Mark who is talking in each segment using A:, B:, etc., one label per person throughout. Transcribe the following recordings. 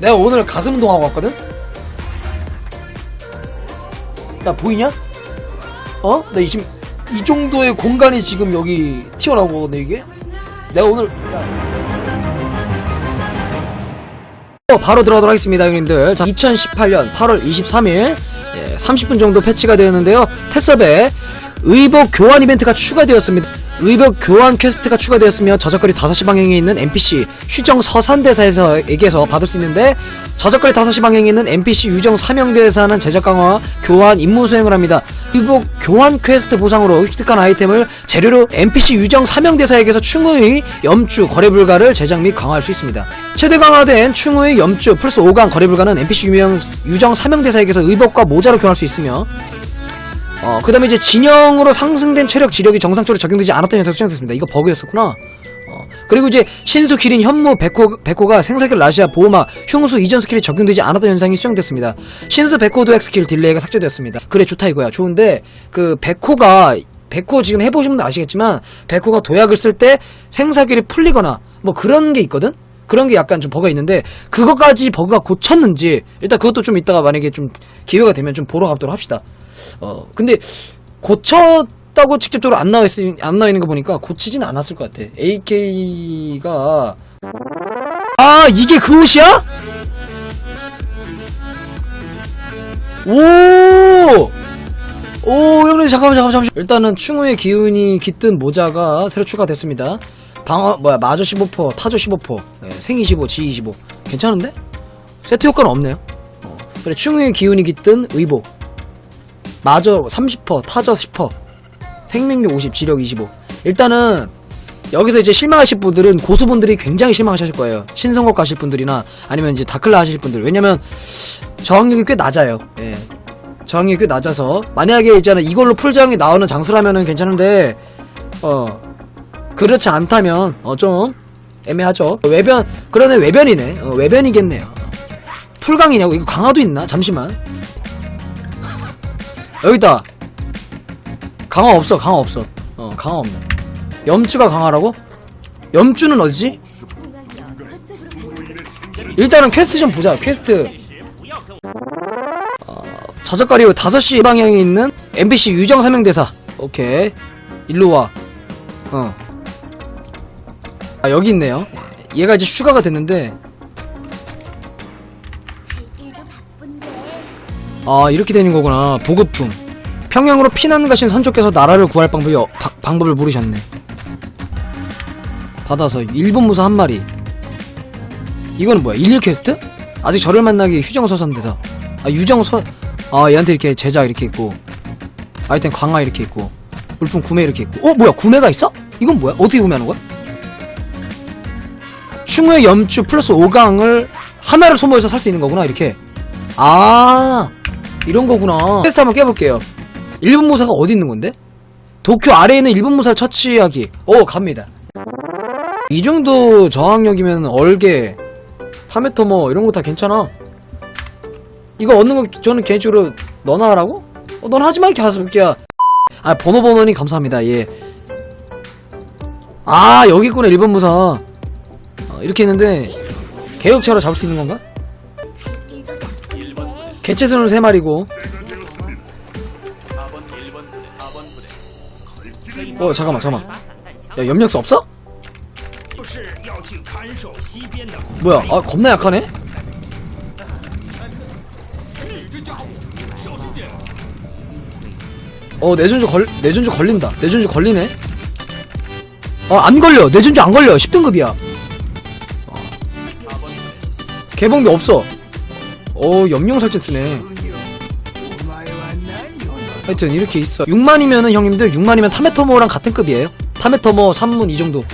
A: 내가 오늘 가슴 운동하고 왔거든? 야, 보이냐? 어? 나 이, 지금 이 정도의 공간이 지금 여기 튀어나오거든, 이게? 내가 오늘, 야. 어, 바로 들어가도록 하겠습니다, 형님들. 자, 2018년 8월 23일, 예, 30분 정도 패치가 되었는데요. 테스업에 의복 교환 이벤트가 추가되었습니다. 의복 교환 퀘스트가 추가되었으며 저작거리 5시 방향에 있는 NPC 휴정 서산대사에서 받을 수 있는데 저작거리 5시 방향에 있는 NPC 유정 사명대사는 제작 강화 교환 임무 수행을 합니다. 의복 교환 퀘스트 보상으로 획득한 아이템을 재료로 NPC 유정 사명대사에게서 충의 염주 거래 불가를 제작 및 강화할 수 있습니다. 최대 강화된 충의 염주 플러스 5강 거래 불가는 NPC 유명, 유정 사명대사에게서 의복과 모자로 교환할 수 있으며 어, 그 다음에 이제 진영으로 상승된 체력 지력이 정상적으로 적용되지 않았던 현상이 수정됐습니다. 이거 버그였었구나. 어, 그리고 이제 신수, 기린, 현무, 백호, 백호가 생사결, 라시아, 보호막, 흉수 이전 스킬이 적용되지 않았던 현상이 수정됐습니다. 신수, 백호 도액 스킬 딜레이가 삭제되었습니다. 그래, 좋다 이거야. 좋은데, 그, 백호가, 백호 지금 분들 아시겠지만, 백호가 도약을 쓸 때 생사결이 풀리거나, 뭐 그런 게 있거든? 그런 게 약간 좀 버그가 있는데, 그것까지 버그가 고쳤는지, 일단 그것도 좀 이따가 만약에 좀 기회가 되면 좀 보러 가도록 합시다. 어, 근데 고쳤다고 직접적으로 안 나와 있, 안 나와 있는 거 보니까 고치진 않았을 것 같아. AK가 아 이게 그 옷이야? 오! 오, 형님, 잠깐만, 잠깐만, 잠시만. 일단은 충우의 기운이 깃든 모자가 새로 추가됐습니다. 방어, 뭐야, 마저 15%, 타조 15%, 네, 생 25, 지 25. 괜찮은데? 세트 효과는 없네요. 어, 그래, 충우의 기운이 깃든 의복. 마저 30%, 타저 10%, 생명력 50, 지력 25. 일단은 여기서 이제 실망하실 분들은 고수분들이 굉장히 실망하실 거예요. 신성곡 가실 분들이나 아니면 이제 다클라 하실 분들. 왜냐면 저항력이 꽤 낮아요. 예. 저항력이 꽤 낮아서 만약에 이제는 이걸로 풀저항이 나오는 장수라면은 괜찮은데 어 그렇지 않다면 어 좀 애매하죠. 외변 그러네 외변이네. 어, 외변이겠네요. 풀강이냐고 이거 강화도 있나? 잠시만. 여기다 강화 없어 강화 없어 어 강화 없네 염주가 강화라고? 염주는 어디지? 일단은 퀘스트 좀 보자 퀘스트 어, 저작거리 5시 방향에 있는 NPC 유정 사명대사 오케이 일로 와 어. 아 여기 있네요. 얘가 이제 추가가 됐는데. 아 이렇게 되는 거구나. 보급품. 평양으로 피난 가신 선조께서 나라를 구할 방법이 어- 바- 방법을 물으셨네. 받아서 일본 무사 한 마리. 이거는 뭐야? 일일 퀘스트? 아직 저를 만나기 휴정 서선대사. 아 유정 서 아 얘한테 이렇게 제작 이렇게 있고. 아이템 강화 이렇게 있고. 물품 구매 이렇게 있고. 어 뭐야? 구매가 있어? 이건 뭐야? 어떻게 구매하는 거야? 충의 염주 플러스 5강을 하나를 소모해서 살 수 있는 거구나 이렇게 아 이런 거구나. 테스트 한번 깨볼게요. 일본 무사가 어디 있는 건데? 도쿄 아래에 있는 일본 무사를 처치하기. 오, 갑니다. 이 정도 저항력이면 얼개, 3m 뭐 이런 거 다 괜찮아. 이거 얻는 거 저는 개인적으로 너나 하라고? 어, 넌 하지 마, 이렇게 하스볼게야. 아, 번호 번호님 감사합니다. 예. 아, 여기 있구나, 일본 무사. 어, 이렇게 했는데, 개혁차로 잡을 수 있는 건가? 개체수는 3마리고 어 잠깐만 잠깐만 야 염력수 없어? 뭐야 아 겁나 약하네? 어 내전주 걸 내전주 걸린다 내전주 걸리네 어 안 걸려 내전주 안 걸려 10등급이야 어. 개봉비 없어. 오 염용 살짝 쓰네. 하여튼 이렇게 있어. 6만이면은 형님들 6만이면 타메터모랑 같은 급이에요. 타메터모 3문 이 정도.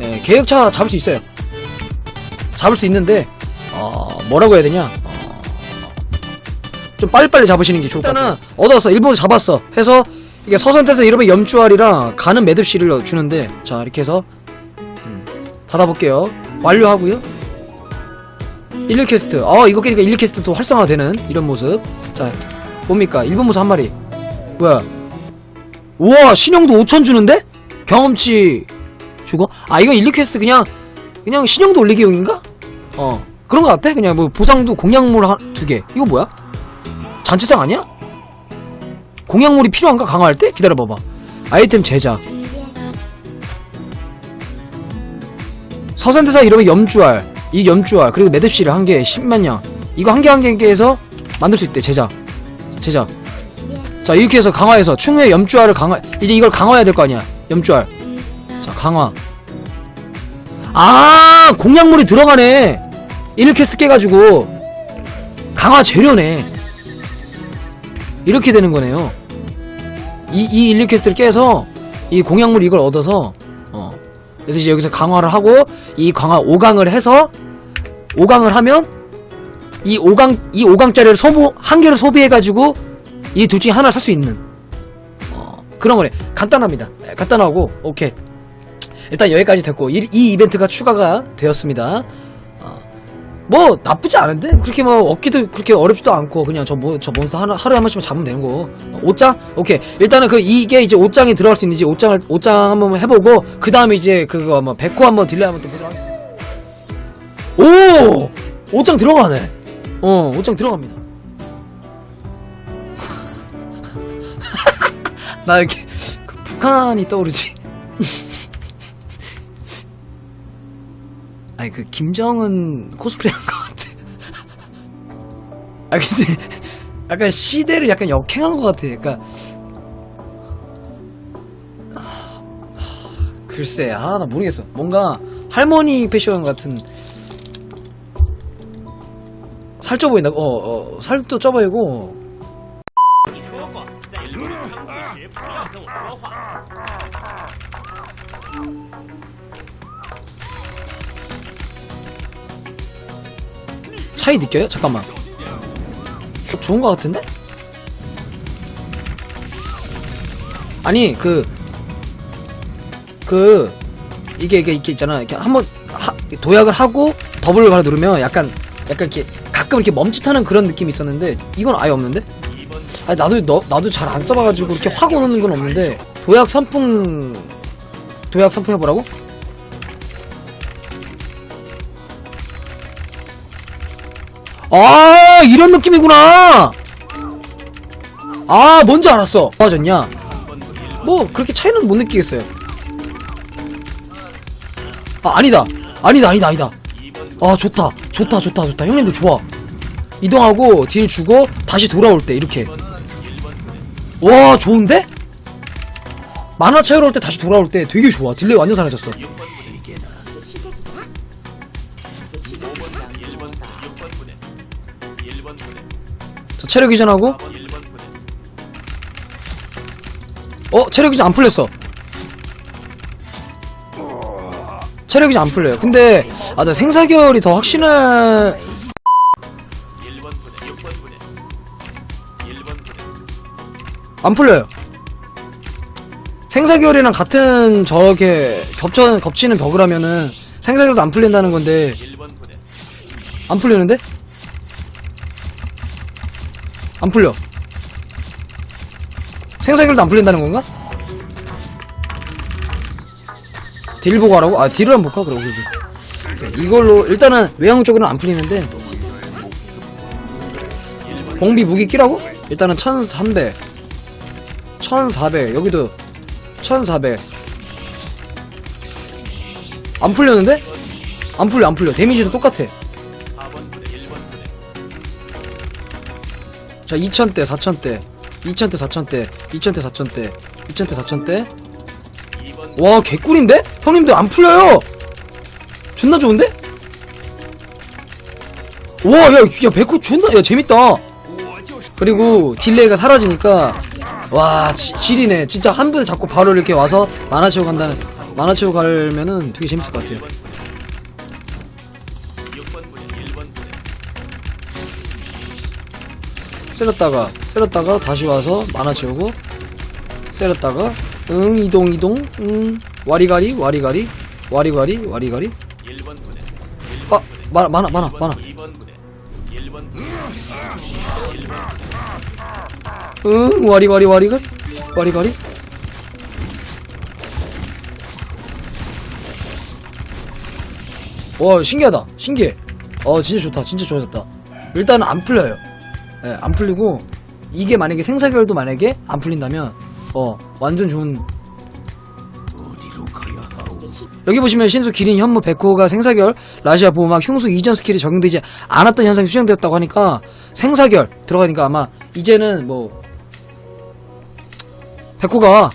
A: 예, 계획차 잡을 수 있어요. 잡을 수 있는데 어 뭐라고 해야 되냐? 어, 좀 빨리빨리 잡으시는 게 좋을 것 같아요. 얻었어. 일본에서 잡았어. 해서 이게 서선태에서 이러면 염주알이랑 가는 매듭실을 주는데 자 이렇게 해서 음, 받아볼게요. 완료하고요 1일 퀘스트. 어, 이거 깨니까 1일 퀘스트도 활성화되는 이런 모습. 자, 뭡니까? 일본 모습 한 마리. 뭐야? 우와, 신형도 5천 주는데? 경험치 주고? 아, 이거 1일 퀘스트 그냥, 그냥 신형도 올리기용인가? 어. 그런 거 같아? 그냥 뭐 보상도 공약물 한, 두 개. 이거 뭐야? 잔치상 아니야? 공약물이 필요한가? 강화할 때? 기다려봐봐. 아이템 제작. 서산대사 이러면 염주알. 이 염주알. 그리고 매듭실 한 개, 10만냥. 이거 한 개 한개 해서 만들 수 있대. 제작. 제작. 자, 이렇게 해서 강화해서 충후의 염주알을 강화, 이제 이걸 강화해야 될 거 아니야. 염주알. 자, 강화. 아, 공약물이 들어가네. 일캐스트 깨가지고 강화 재료네. 이렇게 되는 거네요. 이, 이 일리캐스트를 깨서 이 공약물 이걸 얻어서 어. 그래서 이제 여기서 강화를 하고 이 강화 5강을 해서 5강을 하면 이 5강 이 5강짜리를 소모 한 개를 소비해 가지고 이 둘 중에 하나를 살 수 있는 어, 그런 거네. 간단합니다. 예, 간단하고 오케이. 일단 여기까지 됐고 이, 이 이벤트가 추가가 되었습니다. 어, 뭐 나쁘지 않은데 그렇게 뭐 얻기도 그렇게 어렵지도 않고 그냥 저 뭐 저 몬스터 하나 하루에 한 번씩만 잡으면 되는 거. 옷장 오케이 일단은 그 이게 이제 옷장이 들어갈 수 있는지 옷장을 옷장 한번 해보고 그 다음에 이제 그거 뭐 백호 한번 딜레이 한번 또 보도록 하겠습니다. 오 옷장 들어가네. 어 옷장 들어갑니다. 나 이렇게 그 북한이 떠오르지. 아니 그 김정은 코스프레 한 것 같아. 아 근데 약간 시대를 약간 역행한 것 같아. 그러니까 아, 글쎄 아 나 모르겠어. 뭔가 할머니 패션 같은 살쪄 보인다. 어, 어 살도 쪄 보이고 차이 느껴요? 잠깐만. 좋은 것 같은데? 아니 그그 이게 이게 이게 있잖아. 이렇게 한번 하- 도약을 하고 더블을 하나 누르면 약간 약간 이렇게 가끔 이렇게 멈칫하는 그런 느낌이 있었는데 이건 아예 없는데? 아니 나도 너, 나도 잘 안 써봐가지고 이렇게 확 오는 건 없는데 도약 선풍 도약 선풍 해보라고? 아 이런 느낌이구나. 아 뭔지 알았어. 좋아졌냐? 뭐 그렇게 차이는 못 느끼겠어요. 아 아니다. 아니다 아니다 아니다. 아 좋다. 좋다 좋다 좋다. 형님도 좋아. 이동하고 딜 주고 다시 돌아올 때 이렇게. 와 좋은데? 만화 채우러 올 때 다시 돌아올 때 되게 좋아. 딜레이 완전 잘해졌어 체력 이전하고? 어 체력 이전 안 풀렸어. 체력 이전 안 풀려요. 근데 아 나 생사결이 더 확신을 안 풀려요. 생사결이랑 같은 저렇게 겹쳐 겹치는 벽을 하면은 생사결도 안 풀린다는 건데 안 풀리는데? 안 풀려. 생사결도 안 풀린다는 건가? 딜 보고 하라고? 아, 딜을 한번 볼까? 그러고. 이걸로, 일단은 외형 쪽으로는 안 풀리는데. 공비 무기 끼라고? 일단은 1300. 1400. 여기도 1400. 안 풀렸는데? 안 풀려, 안 풀려. 데미지도 똑같아. 자, 2000대, 4000대, 2000대, 4000대, 2000대, 4000대, 2000대, 4000대. 와, 개꿀인데? 형님들 안 풀려요! 존나 좋은데? 와, 야, 야, 백호 존나, 야, 재밌다. 그리고 딜레이가 사라지니까, 와, 지, 질이네. 진짜 한 분에 잡고 바로 이렇게 와서 만화 채우 간다는, 만화 채우 가면은 되게 재밌을 것 같아요. 세렸다가 세렸다가 다시 와서 만화 채우고 세렸다가 응 이동 이동 응 와리가리 와리가리 와리가리 와리가리. 아 많아 많아 많아 많아 응 와리가리 와리가리 와리가리. 와 신기하다. 신기해. 어 진짜 좋다. 진짜 좋아졌다. 일단은 안 풀려요 예, 안 풀리고 이게 만약에 생사결도 만약에 안 풀린다면 어 완전 좋은 여기 보시면 신수 기린 현무 백호가 생사결 라시아 보호막 흉수 이전 스킬이 적용되지 않았던 현상이 수정되었다고 하니까 생사결 들어가니까 아마 이제는 뭐 백호가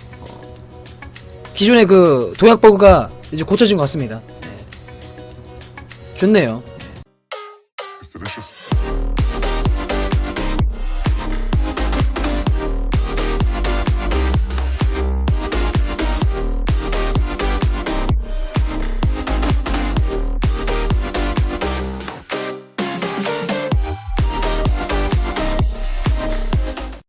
A: 기존의 그 도약 버그가 이제 고쳐진 것 같습니다 네. 좋네요.